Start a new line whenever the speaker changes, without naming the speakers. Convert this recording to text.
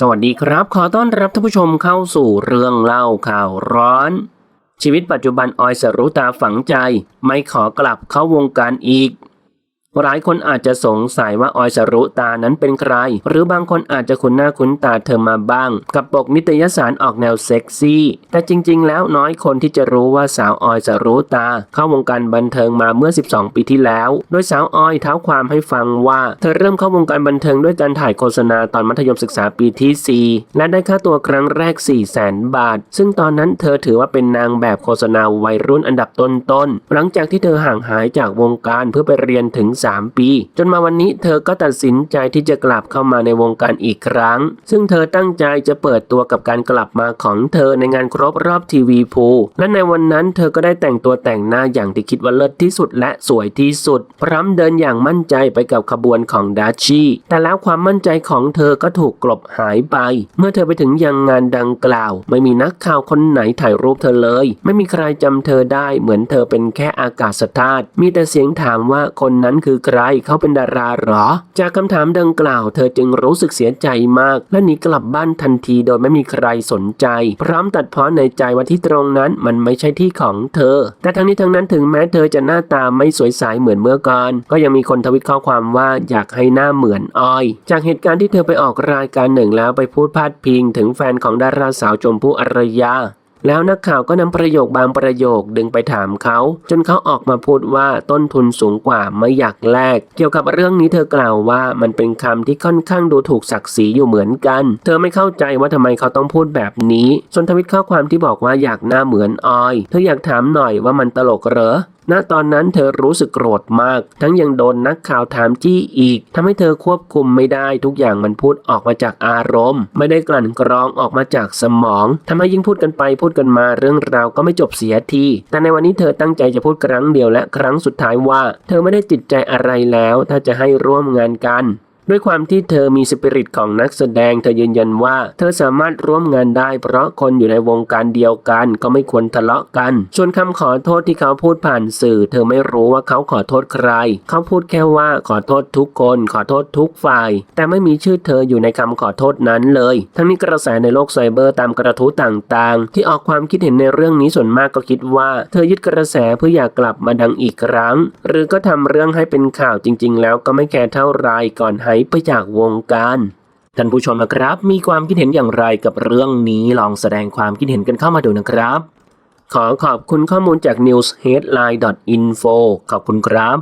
สวัสดีครับ ขอต้อนรับท่านผู้ชมเข้าสู่เรื่องเล่าข่าวร้อน ชีวิตปัจจุบันออยสรุตาฝังใจ ไม่ขอกลับเข้าวงการอีก หลายคนอาจจะสงสัยว่าออยสรุตานั้นเป็นใคร หรือบางคนอาจจะคุ้นหน้าคุ้นตาเธอมาบ้าง กับปกนิตยสารออกแนวเซ็กซี่ แต่จริง ๆ แล้วน้อยคนที่จะรู้ว่าสาวออยสรุตา เข้าวงการบันเทิงมาเมื่อ 12 ปีที่แล้ว โดยสาวออยเท้าความให้ฟังว่าเธอเริ่มเข้าวงการบันเทิงด้วยการถ่ายโฆษณาตอนมัธยมศึกษาปีที่ 4 และได้ค่าตัวครั้งแรก 4 0 0แสนบาท ซึ่งตอนนั้นเธอถือว่าเป็นนางแบบโฆษณาวัยรุ่นอันดับต้นๆหลังจากที่เธอห่างหายจากวงการเพื่อไปเรียนถึง3 ปี จนมาวันนี้เธอก็ตัดสินใจที่จะกลับเข้ามาในวงการอีกครั้ง ซึ่งเธอตั้งใจจะเปิดตัวกับการกลับมาของเธอในงานครบรอบทีวีพูและในวันนั้นเธอก็ได้แต่งตัวแต่งหน้าอย่างที่คิดว่าเลิศที่สุดและสวยที่สุด พร้อมเดินอย่างมั่นใจไปกับขบวนของดาชีแต่แล้วความมั่นใจของเธอก็ถูกกลบหายไป เมื่อเธอไปถึงยังงานดังกล่าว ไม่มีนักข่าวคนไหนถ่ายรูปเธอเลย ไม่มีใครจำเธอได้เหมือนเธอเป็นแค่อากาศธาตุมีแต่เสียงถามว่าคนนั้นคือคือใครเขาเป็นดาราเหรอ จากคำถามดังกล่าว เธอจึงรู้สึกเสียใจมาก และหนีกลับบ้านทันทีโดยไม่มีใครสนใจ พร้อมตัดเพ้อในใจว่าที่ตรงนั้นมันไม่ใช่ที่ของเธอ แต่ทั้งนี้ทั้งนั้นถึงแม้เธอจะหน้าตาไม่สวยใสเหมือนเมื่อก่อน ก็ยังมีคนทวิตข้อความว่าอยากให้หน้าเหมือนออย จากเหตุการณ์ที่เธอไปออกรายการหนึ่งแล้วไปพูดพาดพิง ถึงแฟนของดาราสาวชมพู่อารยา แล้วนักข่าวก็นำประโยคบางประโยคดึงไปถามเขา จนเขาออกมาพูดว่าต้นทุนสูงกว่าไม่อยากแลกเกี่ยวกับเรื่องนี้เธอกล่าวว่ามันเป็นคำที่ค่อนข้างดูถูกศักดิ์ศรีอยู่เหมือนกัน เธอไม่เข้าใจว่าทำไมเขาต้องพูดแบบนี้ส่วนทวิตข้อความที่บอกว่าอยากหน้าเหมือนออย เธออยากถามหน่อยว่ามันตลกเหรอ ณตอนนั้นเธอรู้สึกโกรธมาก ทั้งยังโดนนักข่าวถามจี้อีกทำให้เธอควบคุมไม่ได้ทุกอย่างมันพูดออกมาจากอารมณ์ ไม่ได้กลั่นกรองออกมาจากสมองทำให้ยิ่งพูดกันไปพูดกันมาเรื่องราวก็ไม่จบเสียที แต่ในวันนี้เธอตั้งใจจะพูดครั้งเดียวและครั้งสุดท้ายว่า เธอไม่ได้จิตใจอะไรแล้ว ถ้าจะให้ร่วมงานกัน ด้วยความที่เธอมีสปิริตของนักแสดงเธอยืนยันว่า เธอสามารถร่วมงานได้ เพราะคนอยู่ในวงการเดียวกัน ก็ไม่ควรทะเลาะกัน ส่วนคำขอโทษที่เขาพูดผ่านสื่อ เธอไม่รู้ว่าเขาขอโทษใคร เขาพูดแค่ว่าขอโทษทุกคน ขอโทษทุกฝ่าย แต่ไม่มีชื่อเธออยู่ในคำขอโทษนั้นเลย ทั้งนี้กระแสในโลกไซเบอร์ตามกระทู้ต่างๆ ที่ออกความคิดเห็นในเรื่องนี้ส่วนมากก็คิดว่า เธอยึดกระแสเพื่ออยากกลับมาดังอีกครั้ง หรือก็ทำเรื่องให้เป็นข่าวจริง ๆ แล้วก็ไม่แคร์เท่าไรก่อนหายไปจากวงการท่านผู้ชมนะครับ มีความคิดเห็นอย่างไรกับเรื่องนี้ลองแสดงความคิดเห็นกันเข้ามาดูนะครับ ขอขอบคุณข้อมูลจาก newsheadline.info ขอบคุณครับ